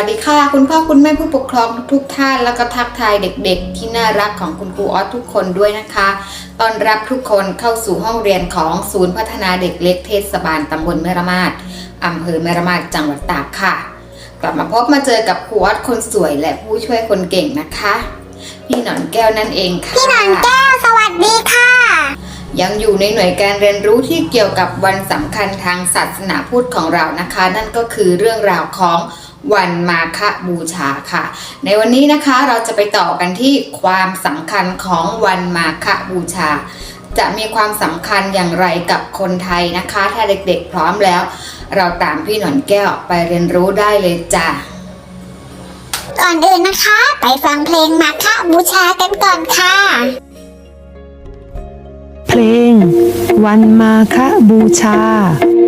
วัสดีค่ะ คุณพ่อคุณแม่ผู้ปกครองทุกท่าน แล้วก็ทักทายเด็กๆ ที่น่ารักของคุณครูออสทุกคนด้วยนะคะต้อนรับทุกคนเข้าสู่ห้องเรียนของศูนย์พัฒนาเด็กเล็กเทศบาลตำบลแม่ระมาดอำเภอแม่ระมาดจังหวัดตากค่ะ กลับมาพบมาเจอกับครูออสคนสวยและผู้ช่วยคนเก่งนะคะ พี่หนอนแก้วนั่นเองค่ะพี่หนอนแก้วสวัสดีค่ะ ยังอยู่ในหน่วยการเรียนรู้ที่เกี่ยวกับวันสำคัญทางศาสนาพุทธของเรานะคะ นั่นก็คือเรื่องราวของ วันมาฆบูชาค่ะ ในวันนี้นะคะเราจะไปต่อกันที่ความสำคัญของวันมาฆบูชา จะมีความสำคัญอย่างไรกับคนไทยนะคะ ถ้าเด็กๆพร้อมแล้ว เราตามพี่หนอนแก้วไปเรียนรู้ได้เลยจ้ะก่อนอื่นนะคะ ไปฟังเพลงมาคะบูชากันก่อนค่ะ เพลง วันมาฆบูชามา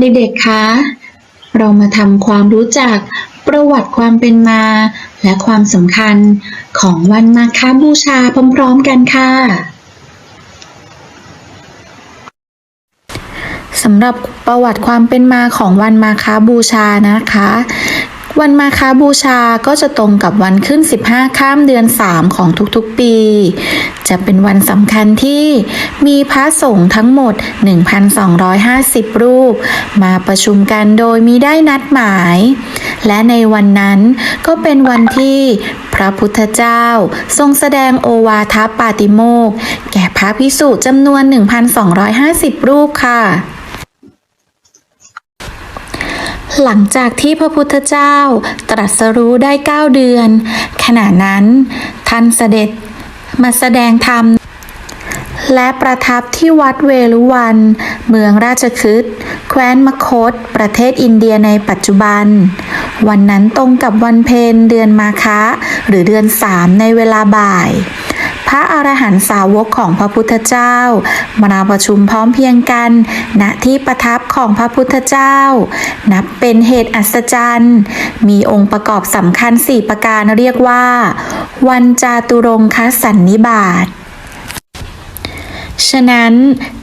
เด็กๆ คะ เรามาทำความรู้จักประวัติความเป็นมา และความสำคัญของวันมาฆบูชาพร้อมๆกันค่ะสำหรับประวัติความเป็นมาของวันมาคาบูชานะคะ วันมาฆบูชาก็จะตรงกับวันขึ้น 15 ข้ามเดือน 3 ของทุกๆปี จะเป็นวันสำคัญที่มีพระสงฆ์ทั้งหมด 1,250 รูป มาประชุมกันโดยมีได้นัดหมาย และในวันนั้นก็เป็นวันที่พระพุทธเจ้า ทรงแสดงโอวาทปาติโมกแก่พระพิสุจำนวน 1,250 รูปค่ะ หลังจากที่พระพุทธเจ้าตรัสรู้ได้9เดือน ขณะนั้นท่านเสด็จมาแสดงธรรม และประทับที่วัดเวลุวัน เมืองราชคฤห์แคว้นมคต ประเทศอินเดียในปัจจุบัน วันนั้นตรงกับวันเพ็ญเดือนมาคะ หรือเดือนสามในเวลาบ่าย พระอรหันตสาวกของพระพุทธเจ้า มาประชุมพร้อมเพียงกัน ณที่ประทับของพระพุทธเจ้า นับเป็นเหตุอัศจรรย์ มีองค์ประกอบสำคัญสี่ประการเรียกว่า วันจาตุรงคสันนิบาตฉะนั้น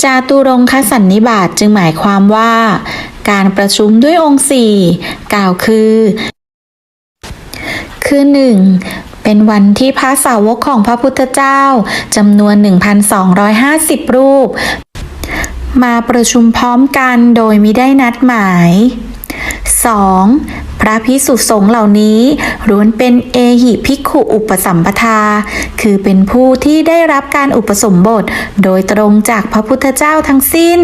จาตุรงคสันนิบาตจึงหมายความว่า การประชุมด้วยองค์สี่กล่าวคือ คือหนึ่ง เป็นวันที่พระสาวกของพระพุทธเจ้าจำนวน 1,250 รูป มาประชุมพร้อมกันโดยมิได้นัดหมาย 2. พระพิสุสงฆ์เหล่านี้ล้วนเป็นเอหิภิกขุอุปสัมปทา คือเป็นผู้ที่ได้รับการอุปสมบท โดยตรงจากพระพุทธเจ้าทั้งสิ้น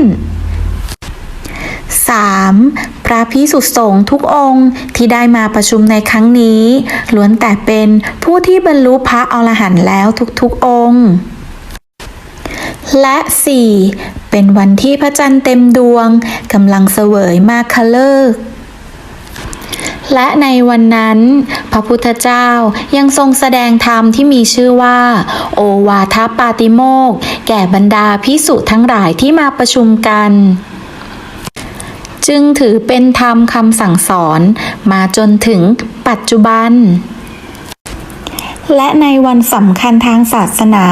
3. พระพิสุสงฆ์ทุกองค์ที่ได้มาประชุมในครั้งนี้ล้วนแต่เป็นผู้ที่บรรลุพระอรหันต์แล้วทุกๆองค์ และ 4. เป็นวันที่พระจันทร์เต็มดวงกำลังเสวยมาคเลิกและในวันนั้น พระพุทธเจ้ายังทรงแสดงธรรมที่มีชื่อว่า โอวาทปาติโมกแก่บรรดาพิสุทั้งหลายที่มาประชุมกัน จึงถือเป็นธรรมคำสั่งสอนมาจนถึงปัจจุบัน และในวันสำคัญทางศาสนา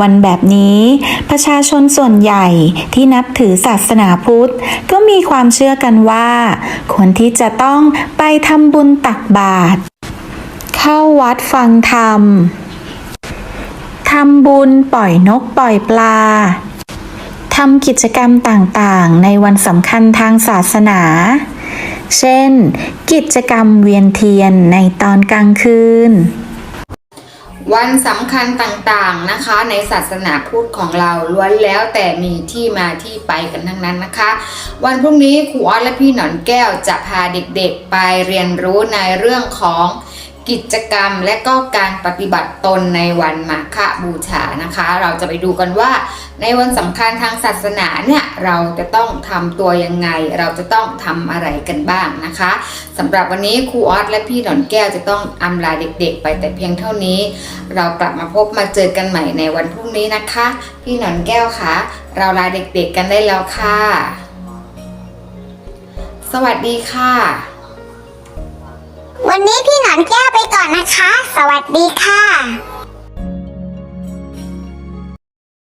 วันแบบนี้ ประชาชนส่วนใหญ่ที่นับถือศาสนาพุทธ ก็มีความเชื่อกันว่า ควรที่จะต้องไปทำบุญตักบาตรเข้าวัดฟังธรรมทำบุญปล่อยนกปล่อยปลา ทำกิจกรรมต่างๆ ในวันสำคัญทางศาสนา เช่น กิจกรรมเวียนเทียนในตอนกลางคืน วันสำคัญต่างๆนะคะ ในศาสนาพุทธของเราล้วนแล้วแต่มีที่มาที่ไปกันทั้งนั้นนะคะ วันพรุ่งนี้ครูออสและพี่หนอนแก้วจะพาเด็กๆไปเรียนรู้ในเรื่องของ กิจกรรมและก็การปฏิบัติตนในวันมาฆบูชานะคะ เราจะไปดูกันว่า ในวันสำคัญทางศาสนาเนี่ยเราจะต้องทำตัวยังไง เราจะต้องทำอะไรกันบ้างนะคะสำหรับวันนี้ครูออสและพี่หนอนแก้วจะต้องอำลาเด็กๆ ไปแต่เพียงเท่านี้ เรากลับมาพบมาเจอกันใหม่ในวันพรุ่งนี้นะคะ พี่หนอนแก้วคะเราลาเด็กๆกันได้แล้วค่ะ สวัสดีค่ะ วันนี้พี่หนอนแก้วไปก่อนนะคะ สวัสดีค่ะ